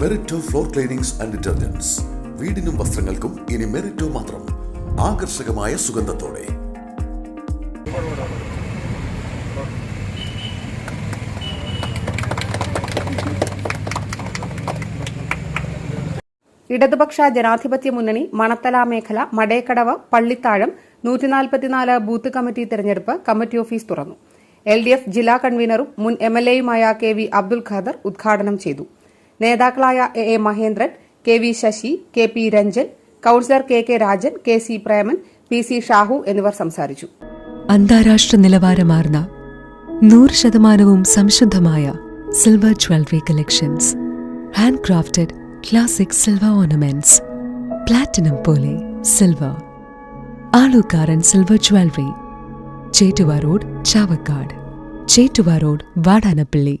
Merito floor cleanings and detergents വീടിനും വസ്ത്രങ്ങൾക്കും ഇനി മെറിറ്റോ മാത്രം. ആകർഷകമായ സുഗന്ധത്തോടെ. ഇടതുപക്ഷ ജനാധിപത്യ മുന്നണി മണത്തല മേഖല മടേക്കടവ് പള്ളിത്താഴം നൂറ്റിനാൽപ്പത്തിനാല് ബൂത്ത് കമ്മിറ്റി തെരഞ്ഞെടുപ്പ് കമ്മിറ്റി ഓഫീസ് തുറന്നു. എൽ ജില്ലാ കൺവീനറും മുൻ എം എൽ എയുമായ കെ വി അബ്ദുൽ ഖാദർ ഉദ്ഘാടനം ചെയ്തു. നേതാക്കളായ A A Mahendran K V Sasi K P Ranjan councillor K K Rajan K C Preman P C Shahu എന്നിവർ സംസാരിച്ചു. അന്താരാഷ്ട്ര നിലവാരമാർന്ന നൂറ് ശതമാനവും സംശുദ്ധമായ silver jewellery collections. Hand crafted classic silver ornaments. Platinum പോലെ silver. Alukkaran silver jewellery. Chettuva road Chavakkad. Chettuva road Vadanappally.